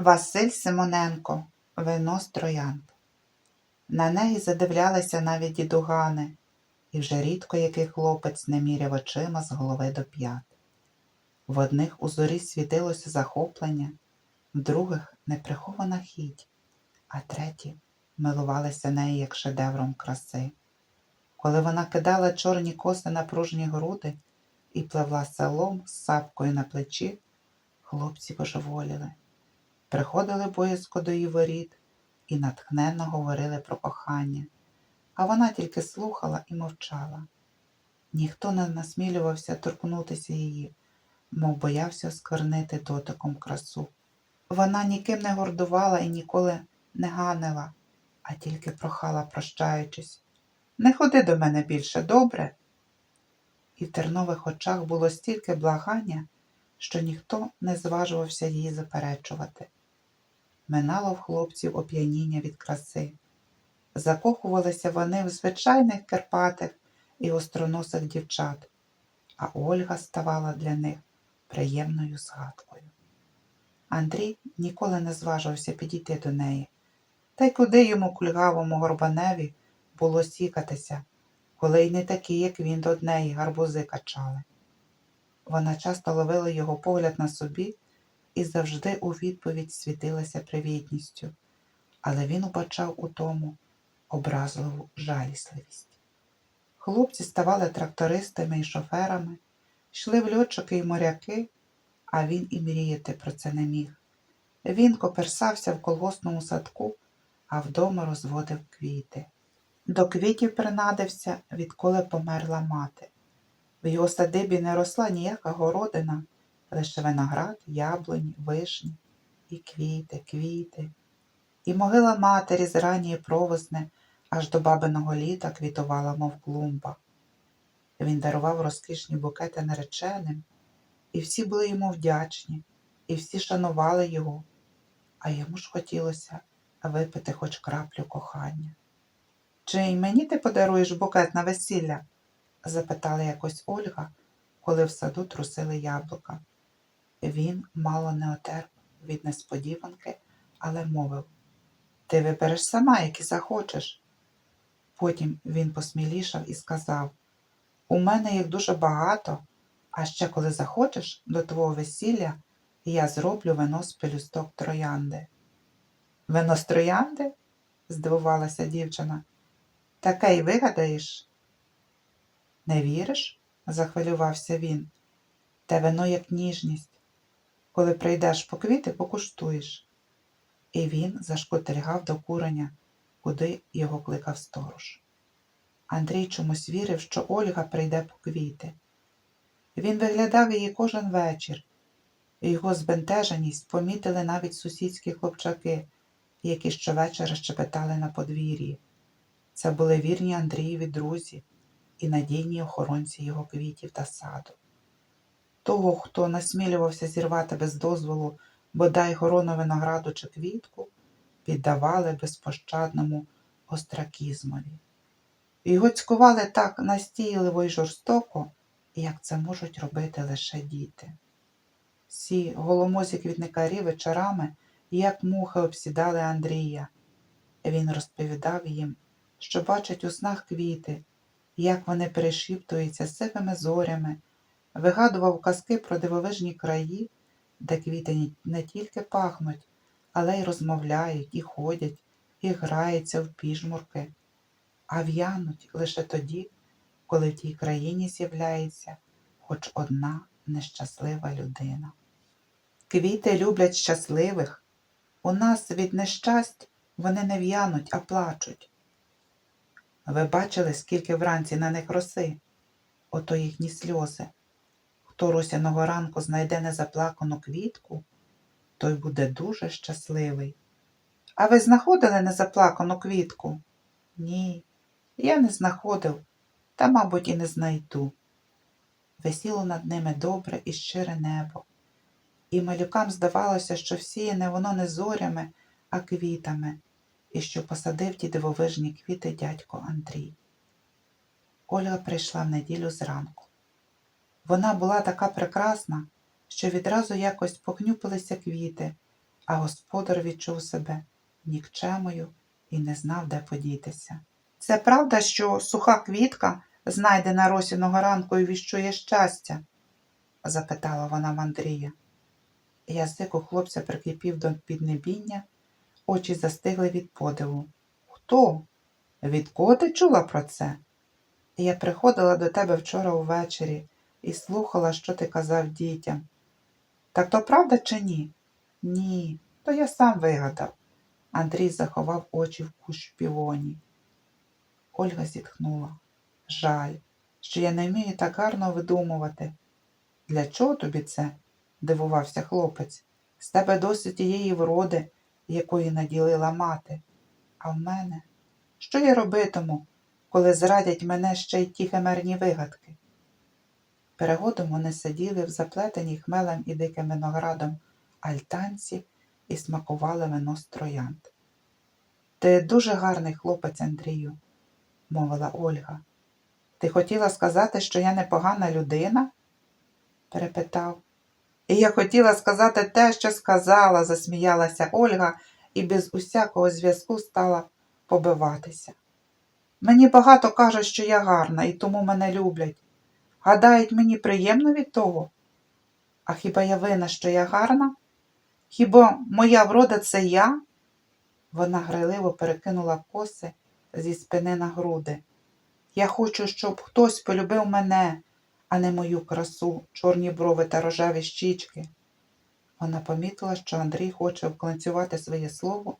Василь Симоненко, вино з троянд. На неї задивлялися навіть дідугани, і вже рідко який хлопець не міряв очима з голови до п'ят. В одних у зорі світилося захоплення, в других неприхована хіть, а треті милувалися нею як шедевром краси. Коли вона кидала чорні коси на пружні груди і пливла селом з сапкою на плечі, хлопці божеволіли. Приходили боязко до її воріт і натхненно говорили про кохання, а вона тільки слухала і мовчала. Ніхто не насмілювався торкнутися її, мов боявся осквернити дотиком красу. Вона ніким не гордувала і ніколи не ганила, а тільки прохала, прощаючись. Не ходи до мене більше, добре? І в тернових очах було стільки благання, що ніхто не зважувався її заперечувати. Минало в хлопців оп'яніння від краси. Закохувалися вони в звичайних керпатих і остроносих дівчат, а Ольга ставала для них приємною згадкою. Андрій ніколи не зважився підійти до неї, та й куди йому кульгавому горбаневі було сікатися, коли й не такі, як він до неї гарбузи качали. Вона часто ловила його погляд на собі і завжди у відповідь світилася привітністю, але він убачав у тому образливу жалісливість. Хлопці ставали трактористами і шоферами, йшли в льотчики й моряки, а він і мріяти про це не міг. Він коперсався в колгоспному садку, а вдома розводив квіти. До квітів принадився, відколи померла мати. В його садибі не росла ніяка городина, лише виноград, яблуні, вишні і квіти, квіти. І могила матері з ранньої провозне аж до бабиного літа квітувала, мов клумба. Він дарував розкішні букети нареченим, і всі були йому вдячні, і всі шанували його, а йому ж хотілося випити хоч краплю кохання. Чи й мені ти подаруєш букет на весілля? запитала якось Ольга, коли в саду трусили яблука. Він мало не отерп від несподіванки, але мовив Ти вибереш сама, які захочеш. Потім він посмілішав і сказав У мене їх дуже багато, а ще коли захочеш до твого весілля, я зроблю вино з пелюсток троянди. Вино з троянди? здивувалася дівчина. Таке й вигадаєш? Не віриш? захвилювався він. Те вино як ніжність. Коли прийдеш по квіти, покуштуєш. І він зашкотильгав до куреня, куди його кликав сторож. Андрій чомусь вірив, що Ольга прийде по квіти. Він виглядав її кожен вечір, і його збентеженість помітили навіть сусідські хлопчаки, які щовечора щепетали на подвір'ї. Це були вірні Андрієві друзі і надійні охоронці його квітів та саду. Того, хто насмілювався зірвати без дозволу бодай горону винограду чи квітку, піддавали безпощадному остракізмові. Його цькували так настійливо й жорстоко, як це можуть робити лише діти. Всі голомозі квітникарі вечорами, як мухи, обсідали Андрія. Він розповідав їм, що бачить у снах квіти, як вони перешіптуються сивими зорями, вигадував казки про дивовижні краї, де квіти не тільки пахнуть, але й розмовляють, і ходять, і граються в піжмурки, а в'януть лише тоді, коли в тій країні з'являється хоч одна нещаслива людина. Квіти люблять щасливих. У нас від нещасть вони не в'януть, а плачуть. Ви бачили, скільки вранці на них роси, ото їхні сльози. Хто росяного ранку знайде незаплакану квітку, той буде дуже щасливий. А ви знаходили незаплакану квітку? Ні, я не знаходив, та, мабуть, і не знайду. Висіло над ними добре і щире небо, і малюкам здавалося, що всіяне воно не зорями, а квітами, і що посадив ті дивовижні квіти дядько Андрій. Ольга прийшла в неділю зранку. Вона була така прекрасна, що відразу якось похнюпилися квіти, а господар відчув себе нікчемою і не знав, де подітися. Це правда, що суха квітка, знайдена росіного ранку і віщує щастя? запитала вона в Андрія. Язик у хлопця прикипів до піднебіння, очі застигли від подиву. Хто? Від кого ти чула про це? Я приходила до тебе вчора увечері і слухала, що ти казав дітям. Так то правда чи ні? Ні, то я сам вигадав. Андрій заховав очі в кущ півоні. Ольга зітхнула. Жаль, що я не вмію так гарно видумувати. Для чого тобі це? дивувався хлопець. З тебе досить тієї вроди, якої наділила мати. А в мене? Що я робитиму, коли зрадять мене ще й ті химерні вигадки? Перегодом вони сиділи в заплетеній хмелем і диким виноградом альтанці і смакували вино з троянд. Ти дуже гарний хлопець, Андрію, мовила Ольга. Ти хотіла сказати, що я непогана людина? перепитав. І я хотіла сказати те, що сказала, засміялася Ольга і без усякого зв'язку стала побиватися. Мені багато кажуть, що я гарна, і тому мене люблять. Гадають, мені приємно від того. А хіба я вина, що я гарна? Хіба моя врода це я? Вона грайливо перекинула коси зі спини на груди. Я хочу, щоб хтось полюбив мене, а не мою красу, чорні брови та рожеві щічки. Вона помітила, що Андрій хоче вкленцювати своє слово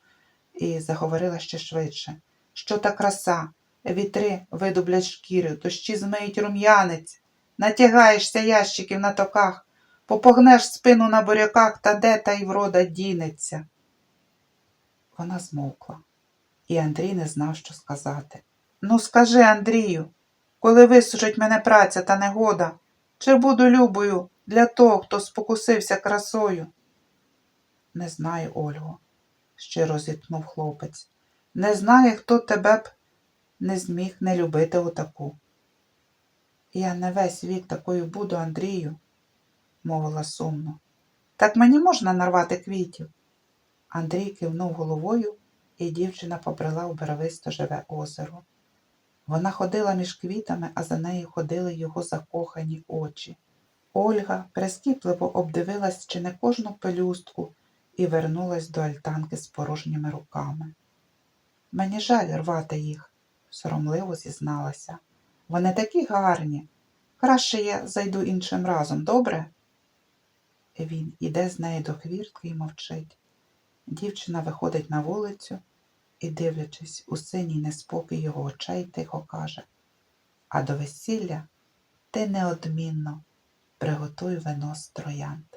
і заговорила ще швидше. Що та краса? Вітри видублять шкірю, дощі змиють рум'янець, натягаєшся ящиків на токах, попогнеш спину на буряках, та де та й врода дінеться. Вона змовкла, і Андрій не знав, що сказати. Ну, скажи, Андрію, коли висушить мене праця та негода, чи буду любою для того, хто спокусився красою? Не знаю, Ольго, щиро зітхнув хлопець. Не знаю, хто тебе б не зміг не любити отаку. Я не весь вік такою буду, Андрію, мовила сумно. Так мені можна нарвати квітів? Андрій кивнув головою, і дівчина побрела в беревисто живе озеро. Вона ходила між квітами, а за нею ходили його закохані очі. Ольга прискіпливо обдивилась чи не кожну пелюстку і вернулась до альтанки з порожніми руками. Мені жаль рвати їх, соромливо зізналася. Вони такі гарні. Краще я зайду іншим разом, добре? Він іде з нею до хвіртки і мовчить. Дівчина виходить на вулицю і, дивлячись у синій неспокій його очей, тихо каже А до весілля ти неодмінно приготуй вино з троянд.